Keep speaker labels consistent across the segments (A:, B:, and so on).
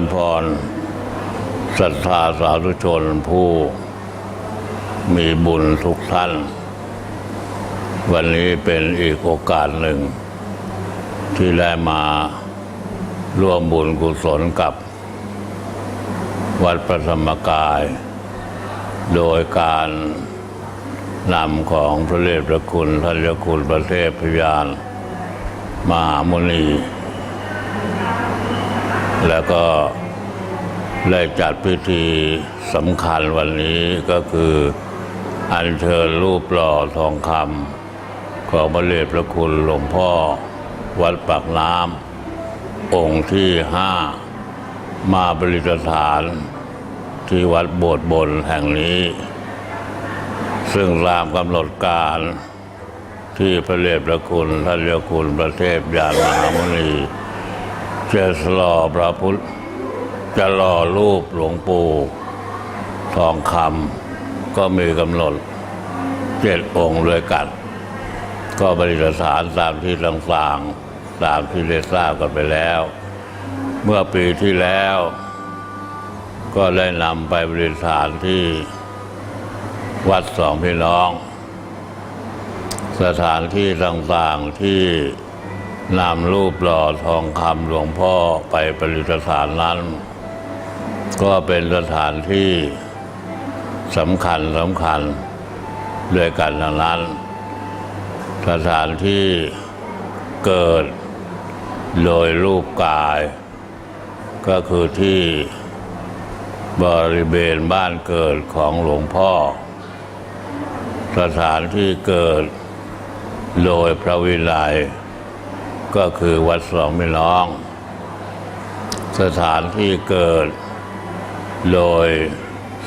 A: เจริญพรศรัทธาสาธุชนผู้มีบุญทุกท่าน วันนี้เป็นอีกโอกาสหนึ่ง ที่ได้มาร่วมบุญกุศลกับ วัดพระธรรมกาย โดยการนำของพระเดชพระคุณท่านเจ้าคุณประเทศพยาน มหามุนี แล้วก็ได้จัดพิธีสำคัญวันนี้ก็คือ อัญเชิญรูปหล่อทองคำของพระเดชพระคุณหลวงพ่อวัดปากน้ำองค์ที่ห้ามาบริฐานที่วัดโบสถ์บนแห่งนี้ ซึ่งตามกำหนดการที่พระเดชพระคุณท่านเจ้าคุณประเทศยานมหามุนี จะสลอพระพุทธจะรอรูปหลวงปู่ทองคำก็มีกำหนดเจ็ดองค์เลยกัน ก็บริษฐานตามที่ต่างๆตามที่ได้ทราบกันไปแล้ว เมื่อปีที่แล้ว ก็ได้นำไปบริษฐานที่วัดสองพี่น้อง สถานที่ต่างๆที่ นำรูปหล่อทองคำหลวงพ่อไปประดิษฐานนั้น ก็เป็นสถานที่สำคัญสำคัญด้วยกันทั้งนั้น สถานที่เกิดโดยรูปกาย ก็คือที่บริเวณบ้านเกิดของหลวงพ่อ สถานที่เกิดโดยพระวินัย ก็คือวัดสองพี่น้อง สถานที่เกิด โดย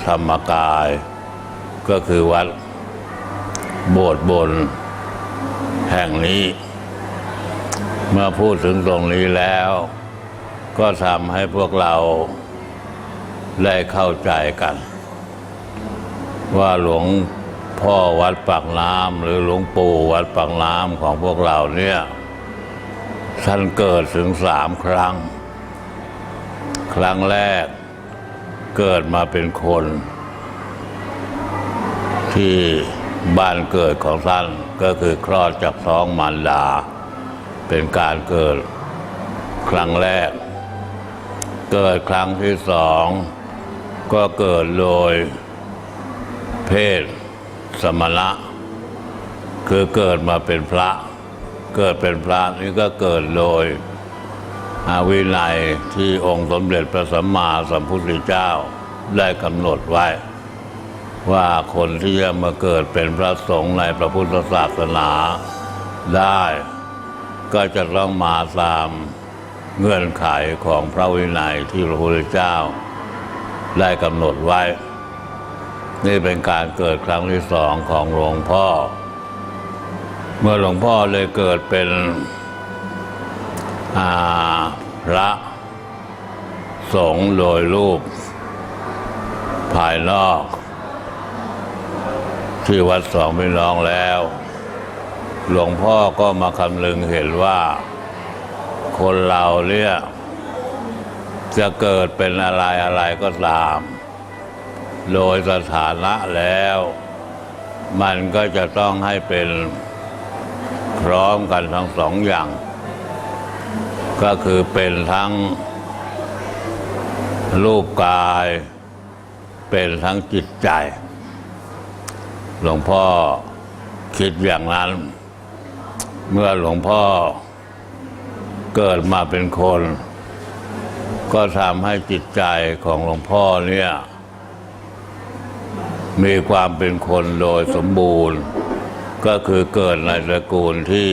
A: ธรรมกาย ก็คือวัด โบสถ์บน แห่งนี้ เมื่อพูดถึงตรงนี้แล้ว ก็ทำให้พวกเราได้เข้าใจกัน ว่าหลวงพ่อวัดปากน้ำหรือหลวงปู่วัดปากน้ำของพวกเราเนี่ย ท่านเกิดถึงสามครั้ง ครั้งแรกเกิดมาเป็นคน ที่บ้านเกิดของท่านก็คือคลอดจากท้องมารดา เป็นการเกิดครั้งแรก เกิดครั้งที่สองก็เกิดโดยเพศสมณะ คือเกิดมาเป็นพระ เกิดเป็นพระนี่ก็เกิดโดยอาวินัยที่องค์สมเด็จพระสัมมาสัมพุทธเจ้าได้กำหนดไว้ ว่าคนที่จะมาเกิดเป็นพระสงฆ์ในพระพุทธศาสนาได้ ก็จะต้องมาตามเงื่อนไขของพระวินัยที่พระพุทธเจ้า ได้กำหนดไว้ นี่เป็นการเกิดครั้งที่สองของหลวงพ่อ เมื่อหลวงพ่อเลยเกิดเป็นพระสงฆ์โดยรูป ภายนอก ที่วัดสองพี่น้องแล้ว หลวงพ่อก็มาคำนึงเห็นว่า คนเราเนี่ยจะเกิดเป็นอะไรอะไรก็ตาม โดยสถานะแล้ว มันก็จะต้องให้เป็น พร้อมกันทั้งสองอย่าง ก็คือเป็นทั้งรูปกาย เป็นทั้งจิตใจ หลวงพ่อคิดอย่างนั้น เมื่อหลวงพ่อเกิดมาเป็นคน ก็ทำให้จิตใจของหลวงพ่อเนี่ย มีความเป็นคนโดยสมบูรณ์ ก็คือเกิดในตระกูลที่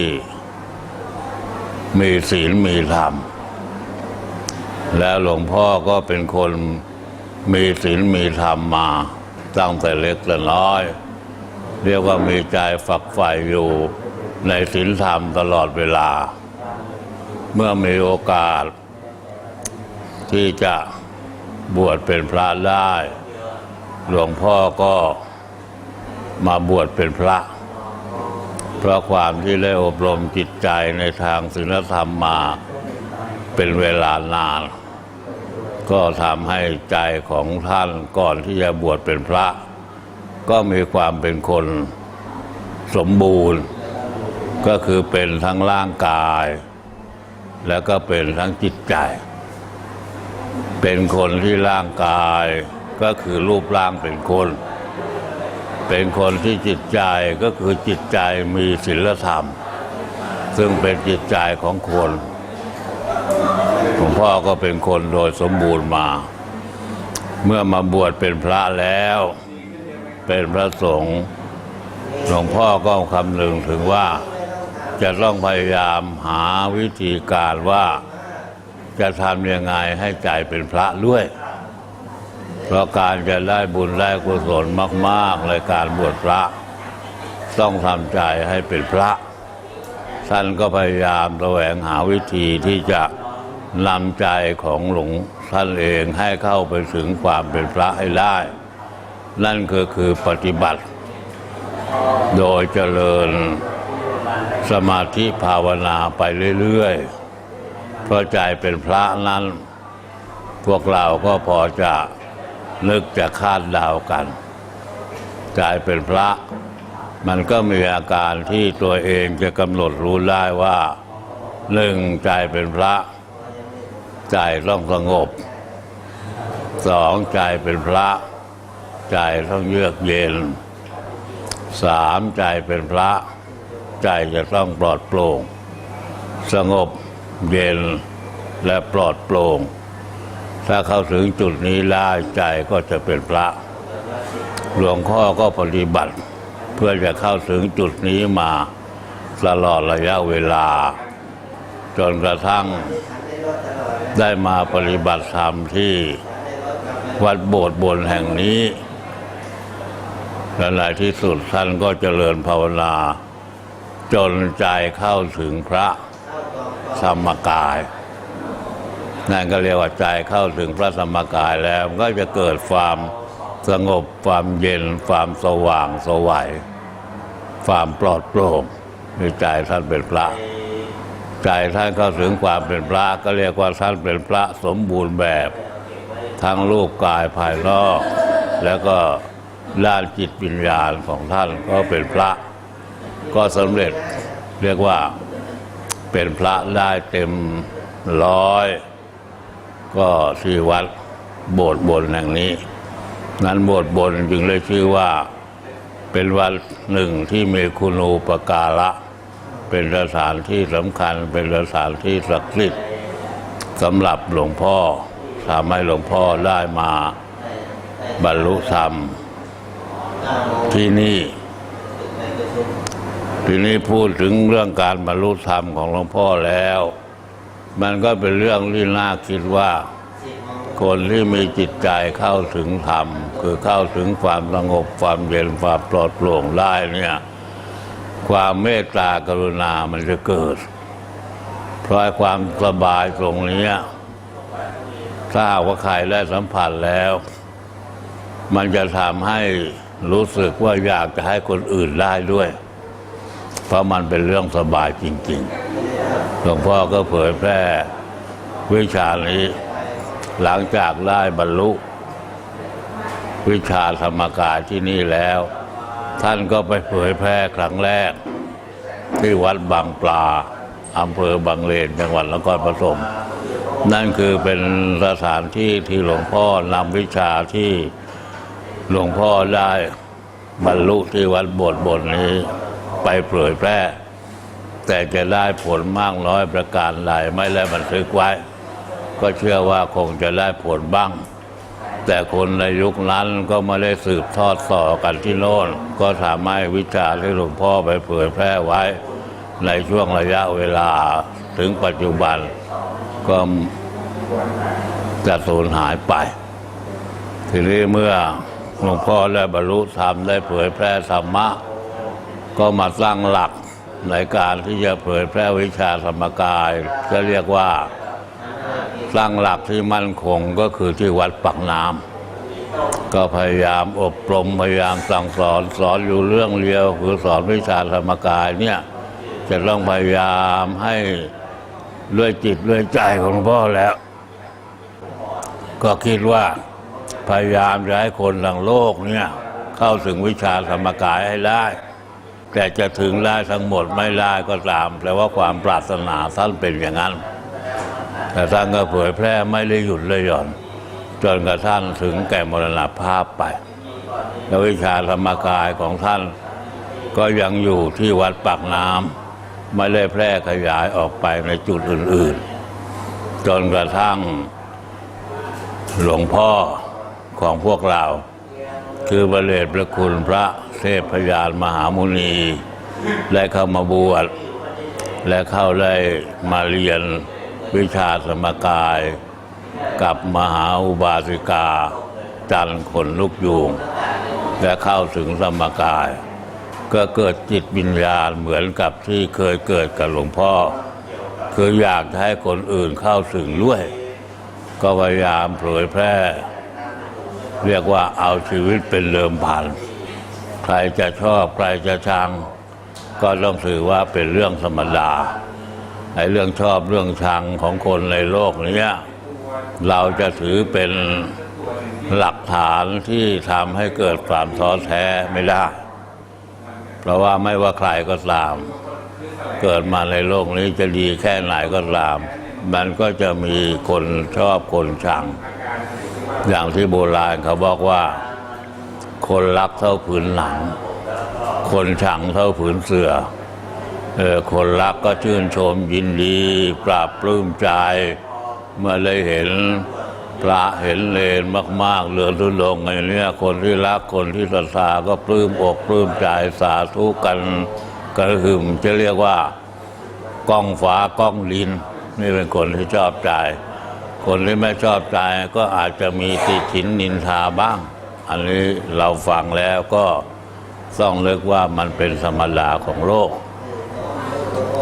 A: มีศีลมีธรรม แล้วหลวงพ่อก็เป็นคนมีศีลมีธรรมมาตั้งแต่เล็กแต่น้อย เรียกว่ามีใจฝักใฝ่อยู่ในศีลธรรมตลอดเวลา เมื่อมีโอกาส ที่จะบวชเป็นพระได้ หลวงพ่อก็มาบวชเป็นพระ เพราะความที่ได้อบรมจิตใจในทางศีลธรรมมาเป็นเวลานาน ก็ทำให้ใจของท่านก่อนที่จะบวชเป็นพระ ก็มีความเป็นคนสมบูรณ์ ก็คือเป็นทั้งร่างกาย แล้วก็เป็นทั้งจิตใจ เป็นคนที่ร่างกายก็คือรูปร่างเป็นคน เป็นคนที่จิตใจก็คือจิตใจมีศีลธรรม ซึ่งเป็นจิตใจของคนหลวงพ่อก็เป็นคนโดยสมบูรณ์มา เมื่อมาบวชเป็นพระแล้ว เป็นพระสงฆ์หลวงพ่อก็คำนึงถึงว่า จะต้องพยายามหาวิธีการว่า จะทำยังไงให้ใจเป็นพระด้วย เพราะการจะได้บุญได้กุศลมากๆในการบวชพระ ต้องทำใจให้เป็นพระ ท่านก็พยายามแสวงหาวิธีที่จะนำใจของหลวงท่านเองให้เข้าไปถึงความเป็นพระให้ได้ นั่นก็คือปฏิบัติ โดยเจริญสมาธิภาวนาไปเรื่อยๆเพราะใจเป็นพระนั้น พวกเราก็พอจะ นึกจะคาดเดากันใจเป็นพระ มันก็มีอาการที่ตัวเองจะกำหนดรู้ได้ว่าหนึ่งใจเป็นพระ ใจต้องสงบสองใจเป็นพระ ใจต้องเยือกเย็นสามใจเป็นพระ ใจจะต้องปลอดโปร่ง สงบเย็นและปลอดโปร่ง ถ้าเข้าถึงจุดนี้ได้ใจก็จะเป็นพระ หลวงพ่อก็ปฏิบัติ เพื่อจะเข้าถึงจุดนี้มาตลอดระยะเวลา จนกระทั่งได้มาปฏิบัติธรรมที่วัดโบสถ์บนแห่งนี้และในที่สุดท่านก็เจริญภาวนา จนใจเข้าถึงพระธรรมกาย นั่นก็เรียกว่าใจเข้าถึงพระธรรมกายแล้วก็จะเกิดความสงบความเย็นความสว่างสวัยความปลอดโปร่งในใจท่านเป็นพระ ใจท่านเข้าถึงความเป็นพระ ก็เรียกว่าท่านเป็นพระสมบูรณ์แบบ ทั้งรูปกายภายนอก แล้วก็ด้านจิตวิญญาณของท่านก็เป็นพระ ก็สำเร็จเรียกว่าเป็นพระได้เต็มร้อย ก็ที่วัดโบสถ์บนแห่งนี้ นั้นโบสถ์บนจึงเลยชื่อว่าเป็นวัดหนึ่งที่มีคุณูปการะ เป็นสถานที่สำคัญ เป็นสถานที่ศักดิ์สิทธิ์สำหรับหลวงพ่อทำให้หลวงพ่อได้มาบรรลุธรรม ที่นี่ ทีนี้พูดถึงเรื่องการบรรลุธรรมของหลวงพ่อแล้ว มันก็เป็นเรื่องที่น่าคิดว่า คนที่มีจิตใจเข้าถึงธรรม คือเข้าถึงความสงบความเย็นความปลอดโปร่งได้เนี่ยความเมตตากรุณามันจะเกิด เพราะความสบายตรงนี้ถ้าว่าใครได้สัมผัสแล้ว มันจะทำให้รู้สึกว่าอยากจะให้คนอื่นได้ด้วย เพราะมันเป็นเรื่องสบายจริง ๆ หลวงพ่อก็เผยแพร่วิชานี้ หลังจากได้บรรลุ วิชาธรรมกายที่นี่แล้ว ท่านก็ไปเผยแพร่ครั้งแรก ที่วัดบางปลาอำเภอบางเลนจังหวัดนครปฐมนั่นคือเป็นสถานที่ที่หลวงพ่อนำวิชาที่หลวงพ่อได้บรรลุที่วัดโบสถ์บนนี้ ไปเผยแพร่ แต่จะได้ผลมากน้อยประการใดไม่ได้บันทึกไว้ ก็เชื่อว่าคงจะได้ผลบ้าง แต่คนในยุคนั้นก็ไม่ได้สืบทอดต่อกันที่โน่น ก็ทำให้วิชาที่หลวงพ่อไปเผยแพร่ไว้ ในช่วงระยะเวลาถึงปัจจุบันก็จะสูญหายไป ทีนี้เมื่อหลวงพ่อได้บรรลุธรรมได้เผยแพร่ธรรมะ ก็มาสร้างหลัก ในการที่จะเผยแพร่วิชาธรรมกาย จะเรียกว่าสร้างหลักที่มั่นคงก็คือที่วัดปักน้ำก็พยายามอบรมพยายามสั่งสอนสอนอยู่เรื่องเดียว คือสอนวิชาธรรมกายเนี่ยจะต้องพยายามให้ด้วยจิตด้วยใจของหลวงพ่อแล้ว ก็คิดว่าพยายามจะให้คนทั้งโลกเนี่ยเข้าถึงวิชาธรรมกายให้ได้ แต่จะถึงได้ทั้งหมดไม่ได้ก็ตาม แต่ว่าความปรารถนาท่านเป็นอย่างนั้น แต่ท่านก็เผยแพร่ไม่ได้หยุดเลยหย่อน จนกระทั่งถึงแก่มรณภาพไปแล้ววิชาธรรมกายของท่านก็ยังอยู่ที่วัดปากน้ำไม่ได้แพร่ขยายออกไปในจุดอื่น ๆ จนกระทั่งหลวงพ่อของพวกเรา คือพระเดชพระคุณพระ เทพพยานมหามุนีได้เข้ามาบวชและเข้าได้มาเรียนวิชาสมกาย กับมหาอุบาสิกา จันทร์ขนลุกยูงและเข้าถึงสมกาย ก็เกิดจิตวิญญาณเหมือนกับที่เคยเกิดกับหลวงพ่อ คืออยากให้คนอื่นเข้าถึงด้วย ก็พยายามเผยแพร่ เรียกว่าเอาชีวิตเป็นเดิมพัน ใครจะชอบใครจะชัง ก็ต้องถือว่าเป็นเรื่องธรรมดาไอ้เรื่องชอบเรื่องชังของคนในโลกนี้เราจะถือเป็นหลักฐานที่ทำให้เกิดความท้อแท้ไม่ได้ เพราะว่าไม่ว่าใครก็ตาม เกิดมาในโลกนี้จะดีแค่ไหนก็ตาม มันก็จะมีคนชอบคนชัง อย่างที่โบราณเขาบอกว่า คนรักเท่าผืนหนัง คนชังเท่าผืนเสือเออคนรักก็ชื่นชมยินดีปราบปลื้มใจเมื่อได้เห็นพระเห็นเลนมาก ๆเรือทุลงไงเนี่ยคนที่รักคนที่ศรัทธาก็ปลื้มอกปลื้มใจสาธุกันกระหึ่มจะเรียกว่าก้องฟ้าก้องลินนี่เป็นคนที่ชอบใจ คนที่ไม่ชอบใจก็อาจจะมีติฉินนินทาบ้าง อันนี้เราฟังแล้วก็ต้องเรียกว่ามันเป็นธรรมดาของโลก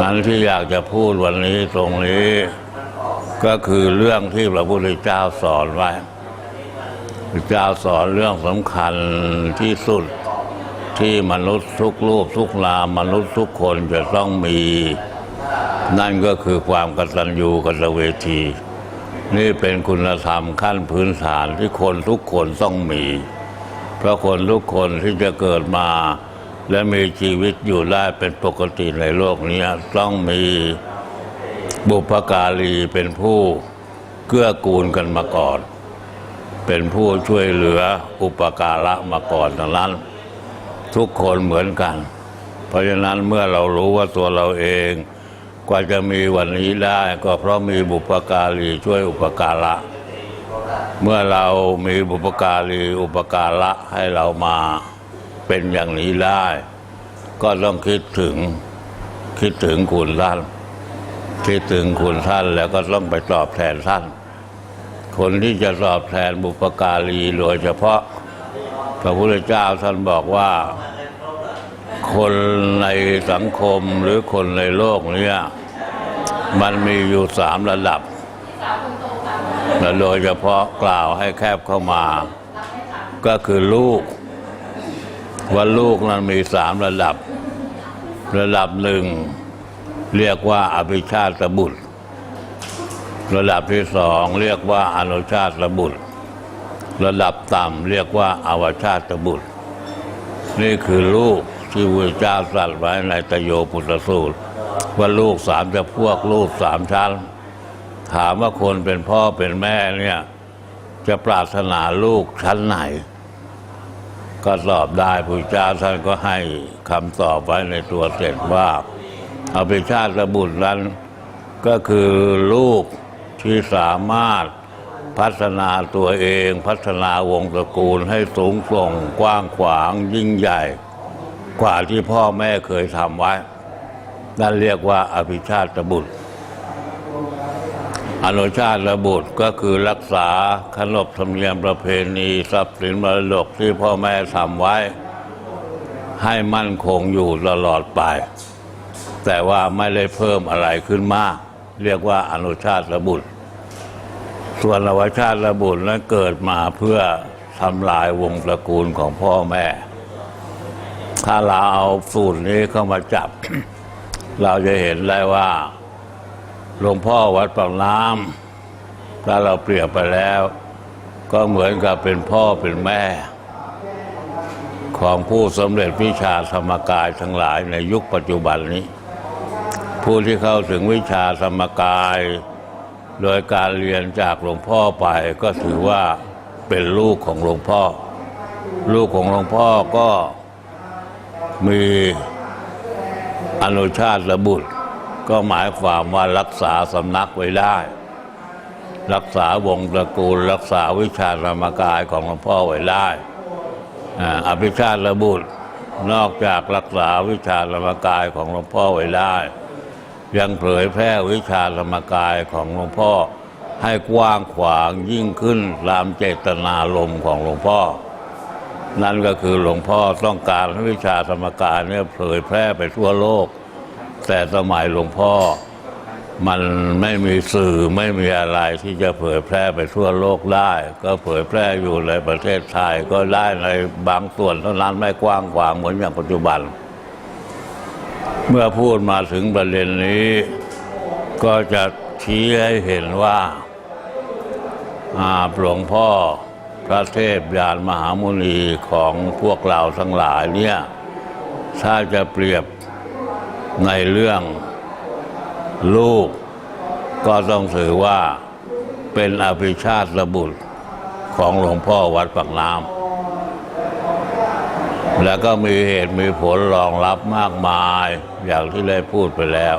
A: อันที่อยากจะพูดวันนี้ตรงนี้ ก็คือเรื่องที่พระพุทธเจ้าสอนไว้พระเจ้าสอนเรื่องสำคัญที่สุดที่มนุษย์ทุกรูปทุกนามมนุษย์ทุกคนจะต้องมี นั่นก็คือความกตัญญูกตเวที นี่เป็นคุณธรรมขั้นพื้นฐานที่คนทุกคนต้องมี เพราะคนทุกคนที่จะเกิดมา และมีชีวิตอยู่ได้เป็นปกติในโลกนี้ต้องมีบุพการีเป็นผู้เกื้อกูลกันมาก่อน เป็นผู้ช่วยเหลืออุปการะมาก่อนดังนั้น ทุกคนเหมือนกัน เพราะฉะนั้นเมื่อเรารู้ว่าตัวเราเอง กว่าจะมีวันนี้ได้ ก็เพราะมีบุปการีช่วยอุปการะ เมื่อเรามีบุปการีอุปการะให้เรามาเป็นอย่างนี้ได้ ก็ต้องคิดถึงคิดถึงคุณท่าน คิดถึงคุณท่านแล้วก็ต้องไปตอบแทนท่าน คนที่จะตอบแทนบุปการีโดยเฉพาะ พระพุทธเจ้าท่านบอกว่า คนในสังคมหรือคนในโลกเนี้มันมีอยู่สามระดับ และโดยเฉพาะกล่าวให้แคบเข้ามา ก็คือลูก ว่าลูกนั้นมีสามระดับ ระดับหนึ่ง เรียกว่าอภิชาตบุตร ระดับที่สองเรียกว่าอนุชาตบุตร ระดับต่ำเรียกว่าอาวชาตบุตร นี่คือลูกที่พระเจ้าตรัสไว้ในตโยปุตตสูตร ว่าลูกสามจะพวกลูกสามชั้น ถามว่าคนเป็นพ่อเป็นแม่เนี่ย จะปรารถนาลูกชั้นไหน ก็ตอบได้พระเจ้าท่านก็ให้คำตอบไว้ในตัวเสร็จว่าอภิชาติบุตรนั้น ก็คือลูกที่สามารถพัฒนาตัวเองพัฒนาวงศ์ตระกูลให้สูงส่งกว้างขวางยิ่งใหญ่ กว่าที่พ่อแม่เคยทำไว้ นั่นเรียกว่าอภิชาติบุตร อนุชาติบุตรก็คือรักษาขนบธรรมเนียมประเพณีทรัพย์สินมรดกที่พ่อแม่ทำไว้ ให้มั่นคงอยู่ตลอดไป แต่ว่าไม่ได้เพิ่มอะไรขึ้นมาก เรียกว่าอนุชาติบุตร ส่วนอวชาติบุตรนั้นเกิดมาเพื่อทำลายวงตระกูลของพ่อแม่ ถ้าเราเอาสูตรนี้เข้ามาจับ เราจะเห็นได้ว่า หลวงพ่อวัดปากน้ำถ้าเราเปรียบไปแล้ว ก็เหมือนกับเป็นพ่อเป็นแม่ ของผู้สำเร็จวิชาสมกายทั้งหลายในยุคปัจจุบันนี้ ผู้ที่เข้าถึงวิชาสมกาย โดยการเรียนจากหลวงพ่อไปก็ถือว่าเป็นลูกของหลวงพ่อ ลูกของหลวงพ่อก็มีอนุชาติบุตร ก็หมายความว่ารักษาสำนักไว้ได้ รักษาวงตระกูล รักษาวิชาธรรมกายของหลวงพ่อไว้ได้อภิชาติบุตรนอกจากรักษาวิชาธรรมกายของหลวงพ่อไว้ได้ ยังเผยแพร่วิชาธรรมกายของหลวงพ่อให้กว้างขวางยิ่งขึ้นตามเจตนารมณ์ของหลวงพ่อ นั่นก็คือหลวงพ่อต้องการให้วิชาธรรมกายเนี่ยเผยแพร่ไปทั่วโลก แต่สมัยหลวงพ่อ มันไม่มีสื่อไม่มีอะไรที่จะเผยแพร่ไปทั่วโลกได้ ก็เผยแพร่อยู่ในประเทศไทยก็ได้ในบางส่วนเท่านั้นไม่กว้างขวางเหมือนอย่างปัจจุบัน เมื่อพูดมาถึงประเด็นนี้ ก็จะชี้ให้เห็นว่าหลวงพ่อพระเทพยานมหามุนีของพวกเราทั้งหลายเนี่ยถ้าจะเปรียบ ในเรื่องลูกก็ต้องถือว่าเป็นอภิชาติบุตรของหลวงพ่อวัดปากน้ำแล้วก็มีเหตุมีผลรองรับมากมาย อย่างที่ได้พูดไปแล้ว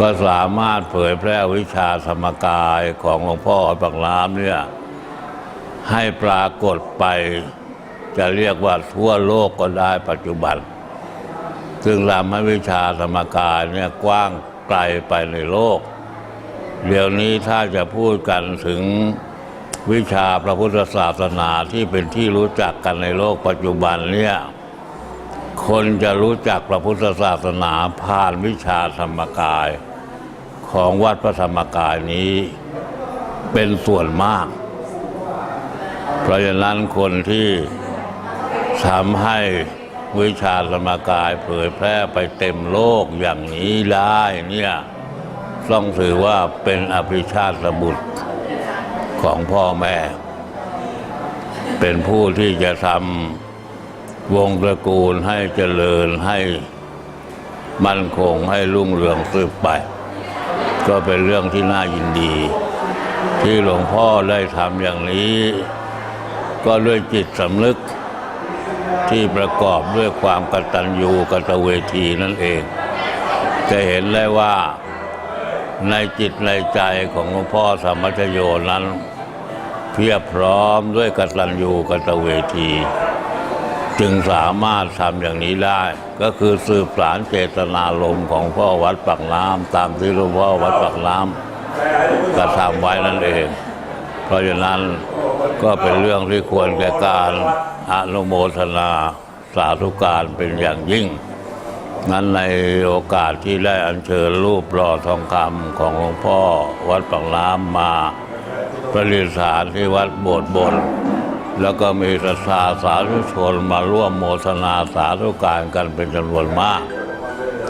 A: ก็สามารถเผยแพร่วิชาสมกายของหลวงพ่อวัดปากน้ำเนี่ยให้ปรากฏไปจะเรียกว่าทั่วโลกก็ได้ปัจจุบัน ซึ่งทำให้วิชาสมการเนี่ยกว้างไกลไปในโลก เดี๋ยวนี้ถ้าจะพูดกันถึงวิชาพระพุทธศาสนาที่เป็นที่รู้จักกันในโลกปัจจุบันเนี่ยคนจะรู้จักพระพุทธศาสนาผ่านวิชาธรรมกาย ของวัดพระธรรมกายนี้เป็นส่วนมาก เพราะฉะนั้นคนที่ทำให้ วิชาสมกายเผยแพร่ไปเต็มโลกอย่างนี้ได้เนี่ยต้องถือว่าเป็นอภิชาติบุตรของพ่อแม่ เป็นผู้ที่จะทำวงตระกูลให้เจริญให้มั่นคงให้รุ่งเรืองสืบไป ก็เป็นเรื่องที่น่ายินดี ที่หลวงพ่อได้ทำอย่างนี้ ก็ด้วยจิตสำนึก ที่ประกอบด้วยความกตัญญูกตเวทีนั่นเอง จะเห็นได้ว่าในจิตในใจของหลวงพ่อสมัชโยนั้น เพียบพร้อมด้วยกตัญญูกตเวที จึงสามารถทำอย่างนี้ได้ ก็คือสืบสารเจตนารมณ์ของพ่อวัดปักน้ำตามที่หลวงพ่อวัดปักน้ำกระทำไว้นั่นเอง เพราะฉะนั้น ก็เป็นเรื่องที่ควรแก่การอนุโมทนาสาธุการเป็นอย่างยิ่ง นั้นในโอกาสที่ได้อัญเชิญรูปหล่อทองคำของหลวงพ่อวัดปักน้ำมาประดิษฐานที่วัดโบสถ์บน แล้วก็มีศรัทธาสาธุชนมาร่วมโมทนาสาธุการกันเป็นจำนวนมาก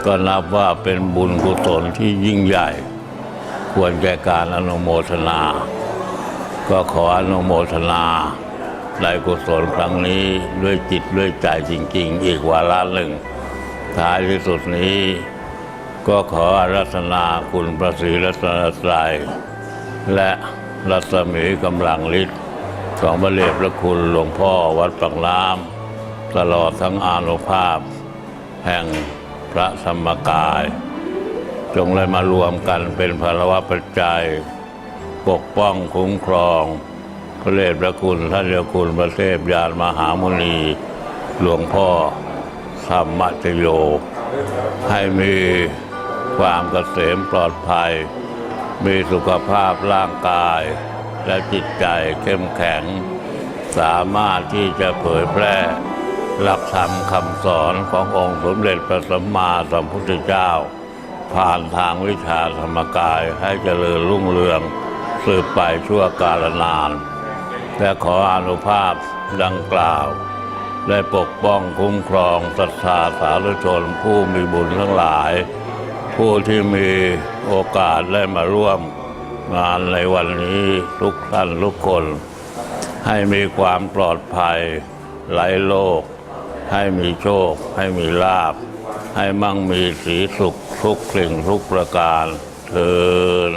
A: ก็นับว่าเป็นบุญกุศลที่ยิ่งใหญ่ ควรแก่การอนุโมทนา ก็ขออนุโมทนาในกุศลครั้งนี้ด้วยจิตด้วยใจจริง ๆ อีกวาระหนึ่ง ท้ายที่สุดนี้ ก็ขออารัธนาคุณพระศรีรัตนตรัยและรัศมีกำลังฤทธิ์ของพระเดชพระคุณหลวงพ่อวัดปักน้ำตลอดทั้งอานุภาพ แห่งพระธรรมกาย จงได้มารวมกันเป็นพลวะปัจจัย ปกป้องคุ้มครอง พระเดชพระคุณท่านเจ้าคุณพระเทพยานมหามุนี หลวงพ่อธรรมจโย ให้มีความเกษมปลอดภัย มีสุขภาพร่างกาย และจิตใจเข้มแข็ง สามารถที่จะเผยแพร่ หลักธรรมคำสอนขององค์สมเด็จพระสัมมาสัมพุทธเจ้า ผ่านทางวิชาธรรมกายให้เจริญรุ่งเรือง สืบไปชั่วกาลนาน และขออนุภาพดังกล่าว ได้ปกป้องคุ้มครองศรัทธาสาธุชนผู้มีบุญทั้งหลาย ผู้ที่มีโอกาสได้มาร่วมงานในวันนี้ทุกท่านทุกคน ให้มีความปลอดภัยไร้โรคให้มีโชค ให้มีลาบ ให้มั่งมีสีสุขทุกสิ่งทุกประการเทิน